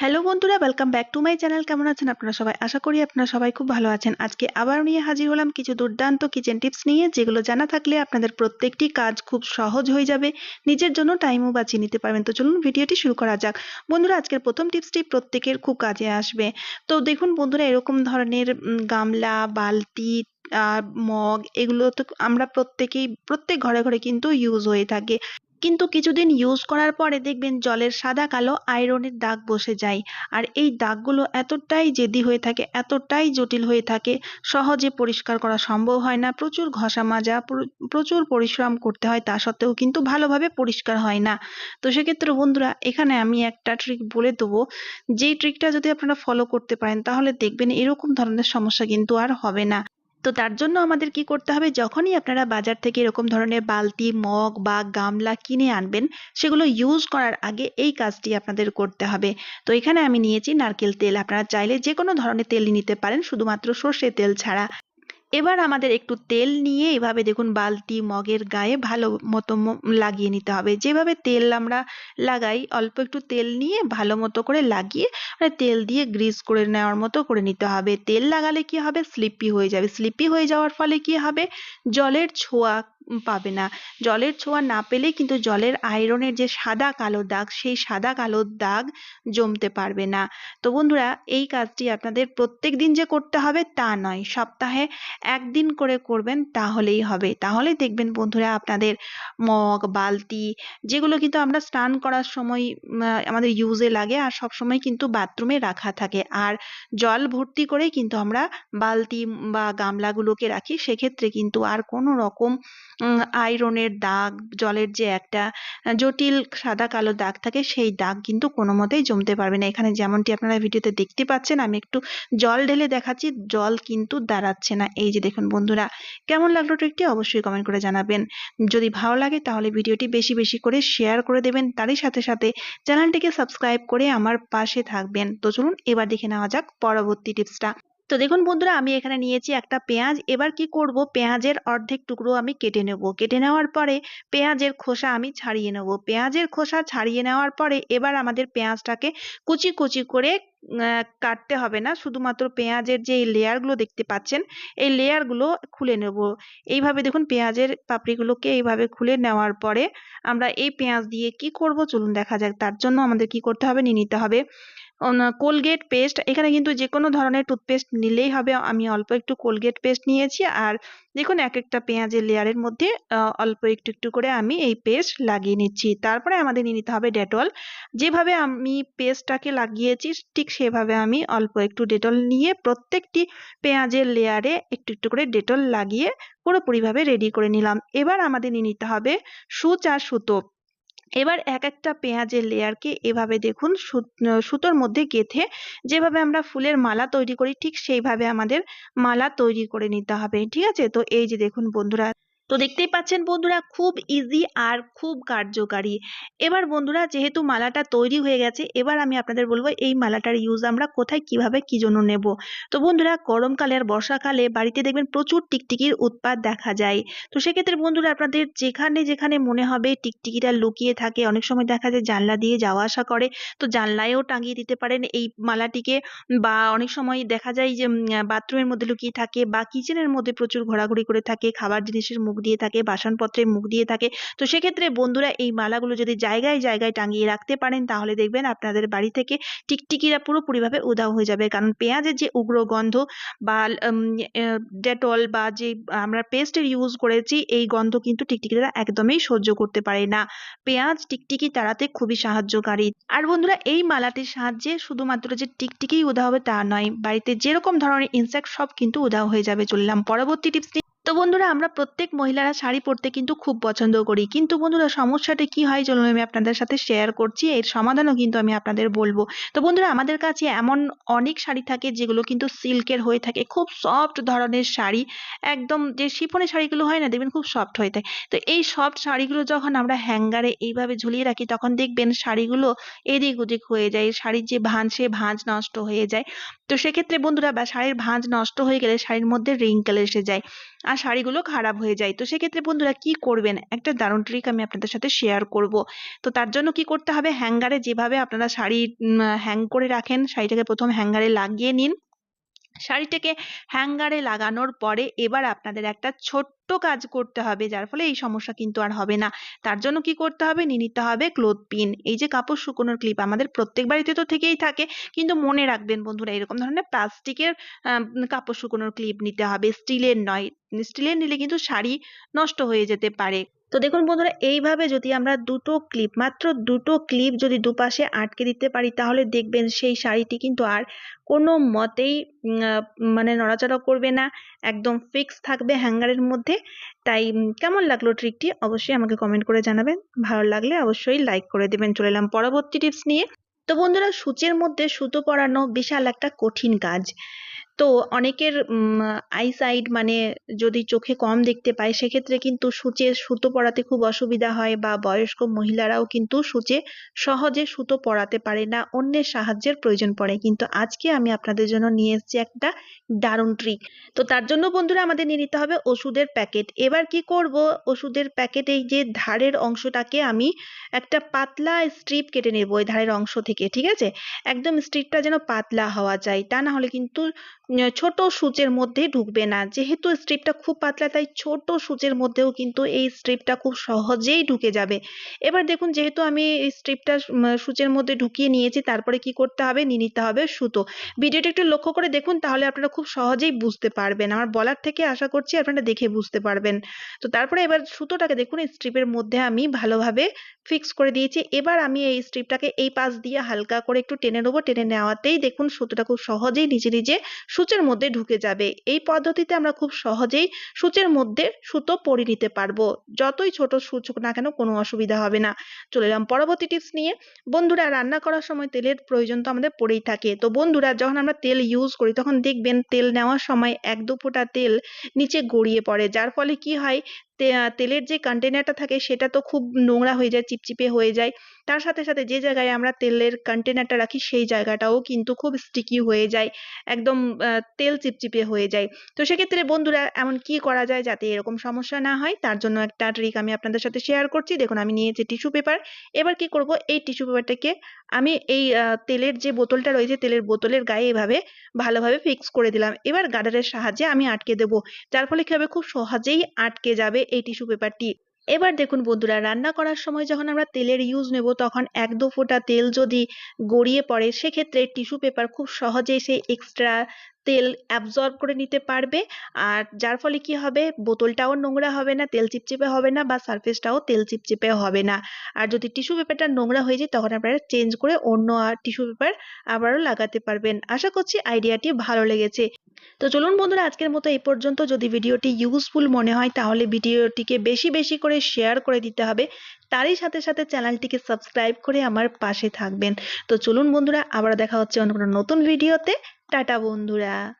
Hello বন্ধুরা welcome back to my channel কেমন আছেন আপনারা সবাই? আশা করি আপনারা সবাই খুব ভালো আছেন। আজকে আবার নিয়ে হাজির হলাম কিছু দুর্দান্ত কিচেন টিপস নিয়ে, যেগুলো জানা থাকলে আপনাদের প্রত্যেকটি কাজ খুব সহজ হয়ে যাবে। নিজের জন্য টাইমও বাঁচিয়ে নিতে পারবেন। তো চলুন ভিডিওটি শুরু করা যাক। বন্ধুরা, আজকের প্রথম টিপসটি প্রত্যেকের খুব কাজে আসবে। তো দেখুন বন্ধুরা, এরকম ধরনের গামলা, বালতি আর মগ, এগুলো তো আমরা প্রত্যেকেই, প্রত্যেক ঘরে ঘরে কিন্তু ইউজ হয়ে থাকে। কিন্তু কিছুদিন ইউজ করার পরে দেখবেন জলের সাদা কালো আয়রনের দাগ বসে যায়। আর এই দাগগুলো এতটাই জেদি হয়ে থাকে, এতটাই জটিল হয়ে থাকে, সহজে পরিষ্কার করা সম্ভব হয় না, প্রচুর ঘষা মাজা প্রচুর পরিশ্রম করতে হয়, তা সত্ত্বেও কিন্তু ভালোভাবে পরিষ্কার হয় না। তো সেক্ষেত্রে বন্ধুরা, এখানে আমি একটা ট্রিক বলে দেবো। যেই ট্রিকটা যদি আপনারা ফলো করতে পারেন, তাহলে দেখবেন এরকম ধরনের সমস্যা কিন্তু আর হবে না। তো তার জন্য আমাদের কি করতে হবে? যখনই আপনারা বাজার থেকে এরকম ধরনের বালতি, মগ বা গামলা কিনে আনবেন, সেগুলো ইউজ করার আগে এই কাজটি আপনাদের করতে হবে। তো এখানে আমি নিয়েছি নারকেল তেল। আপনারা চাইলে যে কোনো ধরনের তেল নিতে পারেন, শুধুমাত্র সর্ষে তেল ছাড়া। এবার আমাদের একটু তেল নিয়ে এভাবে দেখুন বালতি মগের গায়ে ভালো মতো লাগিয়ে নিতে হবে। যেভাবে তেল আমরা লাগাই, অল্প একটু তেল নিয়ে ভালো মতো করে লাগিয়ে মানে তেল দিয়ে গ্রিস করে নেওয়ার মতো করে নিতে হবে। তেল লাগালে কি হবে? স্লিপি হয়ে যাবে। স্লিপি হয়ে যাওয়ার ফলে কি হবে? জলের ছোঁয়া পাবে না। জলের ছোঁয়া না পেলে কিন্তু জলের আয়রনের যে সাদা কালো দাগ, সেই সাদা কালো দাগ জমতে পারবে না। তো বন্ধুরা, এই কাজটি আপনাদের প্রত্যেক দিন যে করতে হবে তা নয়। সপ্তাহে একদিন করে করবেন তাহলেই হবে। তাহলে দেখবেন বন্ধুরা, আপনাদের মগ, বালতি যেগুলো কিন্তু আমরা স্নান করার সময় আমাদের ইউজে লাগে আর সব সময় কিন্তু বাথরুমে রাখা থাকে। আর জল ভর্তি করেই কিন্তু আমরা বালতি বা গামলাগুলোকে রাখি। সেক্ষেত্রে কিন্তু আর কোনো রকম আয়রনের দাগ, জলের যে একটা জটিল সাদা কালো দাগ থাকে, সেই দাগ কিন্তু কোনো মতেই জমতে পারবে না। এখানে যেমনটি আপনারা ভিডিওতে দেখতে পাচ্ছেন, আমি একটু জল ঢেলে দেখাচ্ছি, জল কিন্তু দাঁড়াচ্ছে না। এই যে দেখুন বন্ধুরা, কেমন লাগল ট্রিকটি অবশ্যই কমেন্ট করে জানাবেন। যদি ভালো লাগে তাহলে ভিডিওটি বেশি বেশি করে শেয়ার করে দেবেন। তারই সাথে সাথে চ্যানেলটিকে সাবস্ক্রাইব করে আমার পাশে থাকবেন। তো চলুন এবার দেখে নেওয়া যাক পরবর্তী টিপসটা তো দেখুন বন্ধুরা, আমি এখানে নিয়েছি একটা পেঁয়াজ। এবার কি করব? পেঁয়াজের অর্ধেক টুকরো আমি কেটে নেব। কেটে নেওয়ার পরে পেঁয়াজের খোসা আমি ছাড়িয়ে নেব। পেঁয়াজের খোসা ছাড়িয়ে নেওয়ার পরে এবার আমাদের পেঁয়াজটাকে কুচি কুচি করে কাটতে হবে না। শুধুমাত্র পেঁয়াজের যে লেয়ারগুলো দেখতে পাচ্ছেন, এই লেয়ারগুলো খুলে নেব। এইভাবে দেখুন পেঁয়াজের পাপড়িগুলোকে এইভাবে খুলে নেওয়ার পরে আমরা এই পেঁয়াজ দিয়ে কি করব? চলুন দেখা যাক। তার জন্য আমাদের কি করতে হবে? নিয়ে নিতে হবে কোলগেট পেস্ট এখানে কিন্তু যে কোনো ধরনের টুথপেস্ট নিলেই হবে। আমি অল্প একটু কোলগেট পেস্ট নিয়েছি আর দেখুন এক একটা পেঁয়াজের লেয়ারের মধ্যে অল্প একটু একটু করে আমি এই পেস্ট লাগিয়ে নিচ্ছি। তারপরে আমাদের নিয়ে নিতে হবে ডেটল যেভাবে আমি পেস্টটাকে লাগিয়েছি, ঠিক সেভাবে আমি অল্প একটু ডেটল নিয়ে প্রত্যেকটি পেঁয়াজের লেয়ারে একটু একটু করে ডেটল লাগিয়ে পুরোপুরিভাবে রেডি করে নিলাম। এবার আমাদের নিয়ে নিতে হবে সূচ আর সুতো। এবার এক একটা পেঁয়াজের লেয়ারকে এভাবে দেখুন সুতোর মধ্যে গেঁথে যেভাবে আমরা ফুলের মালা তৈরি করি ঠিক সেইভাবে আমাদের মালা তৈরি করে নিতে হবে, ঠিক আছে? তো এই যে দেখুন বন্ধুরা তো দেখতেই পাচ্ছেন বন্ধুরা, খুব ইজি আর খুব কার্যকারী। এবার বন্ধুরা, যেহেতু মালাটা তৈরি হয়ে গেছে, এবার আমি আপনাদের বলব এই মালাটার ইউজ আমরা কোথায়, কীভাবে, কি জন্য নেব। তো বন্ধুরা, গরমকালে আর বর্ষাকালে বাড়িতে দেখবেন প্রচুর টিকটিকির উৎপাত দেখা যায়। তো সেক্ষেত্রে বন্ধুরা, আপনাদের যেখানে যেখানে মনে হবে টিকটিকিটা লুকিয়ে থাকে, অনেক সময় দেখা যায় জানলা দিয়ে যাওয়া আসা করে, তো জানলায়ও টাঙিয়ে দিতে পারেন এই মালাটিকে। বা অনেক সময় দেখা যায় যে বাথরুমের মধ্যে লুকিয়ে থাকে বা কিচেনের মধ্যে প্রচুর ঘোরাঘুরি করে থাকে, খাবার জিনিসের মুখ দিয়ে থাকে বাসনপত্রের মুখ দিয়ে থাকে। তো সেক্ষেত্রে বন্ধুরা এই মালাগুলো যদি জায়গায় জায়গায় টাঙিয়ে রাখতে পারেন, তাহলে দেখবেন আপনাদের বাড়ি থেকে টিকটিকিরা পুরোপুরিভাবে উধাও হয়ে যাবে। কারণ পেঁয়াজের যে উগ্র গন্ধ বা ডেটল বা যে আমরা পেস্টের ইউজ করেছি, এই গন্ধ কিন্তু টিকটিকিরা একদমই সহ্য করতে পারে না। পেঁয়াজ টিকটিকি তাড়াতে খুবই সাহায্যকারী। আর বন্ধুরা এই মালাটির সাহায্যে শুধুমাত্র যে টিকটিকি উধাও হবে তা নয়, বাড়িতে যেরকম ধরনের ইনসেক্ট সব কিন্তু উধাও হয়ে যাবে। চললাম পরবর্তী টিপস তো বন্ধুরা, আমরা প্রত্যেক মহিলারা শাড়ি পরতে কিন্তু খুব পছন্দ করি। কিন্তু বন্ধুরা, সমস্যাটা কি হয়? চলুন আমি আপনাদের সাথে শেয়ার করছি। এর সমাধানও কিন্তু আমি আপনাদের বলব। তো বন্ধুরা, আমাদের কাছে এমন অনেক শাড়ি থাকে যেগুলো কিন্তু সিল্কের হয়ে থাকে। খুব সফট ধরনের শাড়ি। একদম যে শিফনের শাড়িগুলো হয় না, দেখবেন খুব সফট হয়ে থাকে। তো এই সফট শাড়িগুলো যখন আমরা হ্যাঙ্গারে এইভাবে ঝুলিয়ে রাখি, তখন দেখবেন শাড়িগুলো এদিক ওদিক হয়ে যায়। শাড়ির যে ভাঁজ, সে ভাঁজ নষ্ট হয়ে যায়। তো সেক্ষেত্রে বন্ধুরা শাড়ির ভাঁজ নষ্ট হয়ে গেলে শাড়ির মধ্যে রিঙ্কেল এসে যায়। আর শাড়িগুলো খারাপ হয়ে যায়। তো সেক্ষেত্রে বন্ধুরা কি করবেন? একটা দারুণ ট্রিক আমি আপনাদের সাথে শেয়ার করব। তো তার জন্য কি করতে হবে? হ্যাঙ্গারে যেভাবে আপনারা শাড়ি হ্যাং করে রাখেন, শাড়িটাকে প্রথম হ্যাঙ্গারে লাগিয়ে নিন। শাড়িটাকে হ্যাঙ্গারে লাগানোর পরে এবার আপনাদের একটা ছোট্ট কাজ করতে হবে, যার ফলে এই সমস্যা কিন্তু আর হবে না। তার জন্য কি করতে হবে? নিয়ে নিতে হবে ক্লোথ পিন এই যে কাপড় শুকোনোর ক্লিপ আমাদের প্রত্যেক বাড়িতে তো থেকেই থাকে, কিন্তু মনে রাখবেন বন্ধুরা, এরকম ধরনের প্লাস্টিকের কাপড় শুকোনোর ক্লিপ নিতে হবে। স্টিলের নয় স্টিলের নিলে কিন্তু শাড়ি নষ্ট হয়ে যেতে পারে। তো দেখুন বন্ধুরা, এইভাবে যদি আমরা দুটো ক্লিপ মাত্র দুটো ক্লিপ যদি দুপাশে আটকে দিতে পারি, তাহলে দেখবেন সেই শাড়িটি কিন্তু আর কোনো মতেই মানে নড়াচড়া করবে না, একদম ফিক্স থাকবে হ্যাঙ্গারের মধ্যে। তাই কেমন লাগল ট্রিকটি অবশ্যই আমাকে কমেন্ট করে জানাবেন। ভালো লাগলে অবশ্যই লাইক করে দেবেন। চলে এলাম পরবর্তী টিপস নিয়ে। তো বন্ধুরা, সূচের মধ্যে সুতো পরানো বিশাল একটা কঠিন কাজ। তো অনেকের আইসাইট মানে যদি চোখে কম দেখতে পায়, সেক্ষেত্রে কিন্তু সূচে, সুতো পরাতে খুব অসুবিধা হয় বা বয়স্ক মহিলারাও কিন্তু সূচে সহজে সুতো পরাতে পারে না, অন্যের সাহায্যের প্রয়োজন পড়ে। কিন্তু আজকে আমি আপনাদের জন্য নিয়ে এসেছি একটা দারুণ ট্রিক তো তার জন্য বন্ধুরা আমাদের নিয়ে নিতে হবে ওষুধের প্যাকেট এবার কি করব? ওষুধের প্যাকেটে যে ধারের অংশটাকে আমি একটা পাতলা স্ট্রিপ কেটে নেব ওই ধারের অংশ থেকে, ঠিক আছে? একদম স্ট্রিপটা যেন পাতলা হওয়া চাই তা না হলে কিন্তু ছোট সূচের মধ্যে ঢুকবে না। যেহেতু স্ট্রিপটা খুব পাতলা, তাই ছোট সূচের মধ্যেও কিন্তু এই স্ট্রিপটা খুব সহজেই ঢুকে যাবে। এবার দেখুন, যেহেতু আমি স্ট্রিপটা সূচের মধ্যে ঢুকিয়ে নিয়েছি, তারপরে কি করতে হবে? নিয়ে নিতে হবে সুতো। ভিডিওটা একটু লক্ষ্য করে দেখুন, তাহলে আপনারা খুব সহজেই বুঝতে পারবেন। আমার বলার থেকে আশা করছি আপনারা দেখে বুঝতে পারবেন। তো তারপরে এবার সুতোটাকে দেখুন স্ট্রিপের মধ্যে আমি ভালোভাবে ফিক্স করে দিয়েছি। এবার আমি এই স্ট্রিপটাকে এই পাশ দিয়ে হালকা করে একটু টেনে নেব। টেনে নেওয়াতেই দেখুন সুতোটা খুব সহজেই নিজে নিজে সূচের মধ্যে ঢুকে যাবে। এই পদ্ধতিতে আমরা খুব সহজেই সূচের মধ্যে সুতো পরিয়ে নিতে পারব। যতই ছোট সূচ না কেন কোনো অসুবিধা হবে না। চলে এলাম পরবর্তী টিপস নিয়ে। বন্ধুরা, রান্না করার সময় তেলের প্রয়োজন তো আমাদের পড়েই থাকে। তো বন্ধুরা, যখন আমরা তেল ইউজ করি, তখন দেখবেন তেল নেওয়ার সময় এক দু ফোঁটা তেল নিচে গড়িয়ে পড়ে। যার ফলে কি হয়? তেলের যে কন্টেনারটা থাকে সেটা তো খুব নোংরা হয়ে যায় চিপচিপে হয়ে যায়। তার সাথে সাথে যে জায়গায় আমরা তেলের কন্টেনারটা রাখি, সেই জায়গাটাও কিন্তু খুব স্টিকি হয়ে যায়, একদম তেল চিপচিপে হয়ে যায়। তো সেক্ষেত্রে বন্ধুরা, এমন কি করা যায় যাতে এরকম সমস্যা না হয়? তার জন্য একটা ট্রিক আমি আপনাদের সাথে শেয়ার করছি। দেখুন, আমি নিয়েছি টিস্যু পেপার এবার কি করব? এই টিস্যু পেপারটাকে আমি এই তেলের যে বোতলটা রয়েছে, তেলের বোতলের গায়ে এভাবে ভালোভাবে ফিক্স করে দিলাম। এবার গার্ডারের সাহায্যে আমি আটকে দেবো। যার ফলে কি হবে? খুব সহজেই আটকে যাবে এই টিস্যু পেপারটি এবার দেখুন বন্ধুরা, রান্না করার সময় যখন আমরা তেলের ইউজ নেব, তখন এক দু ফোঁটা তেল যদি গড়িয়ে পড়ে, সেক্ষেত্রে টিস্যু পেপার খুব সহজেই সেই এক্সট্রা তেল অ্যাবজর্ব করে নিতে পারবে। আর যার ফলে কি হবে, বোতলটাও নোংরা হবে না, তেল চিপচিপে হবে না, বা সারফেসটাও তেল চিপচিপে হবে না। আর যদি টিস্যু পেপারটা নোংরা হয়ে যায়, তখন আপনারা চেঞ্জ করে অন্য আর টিস্যু পেপার আবারও লাগাতে পারবেন। আশা করছি আইডিয়াটি ভালো লেগেছে। তো চলুন বন্ধুরা, আজকের মতো এই পর্যন্ত। যদি ভিডিওটি ইউজফুল মনে হয়, তাহলে ভিডিওটিকে বেশি বেশি করে শেয়ার করে দিতে হবে। তারই সাথে সাথে চ্যানেলটিকে সাবস্ক্রাইব করে আমার পাশে থাকবেন। তো চলুন বন্ধুরা আবার দেখা হচ্ছে অন্য কোনো নতুন ভিডিওতে। টাটা বন্ধুরা।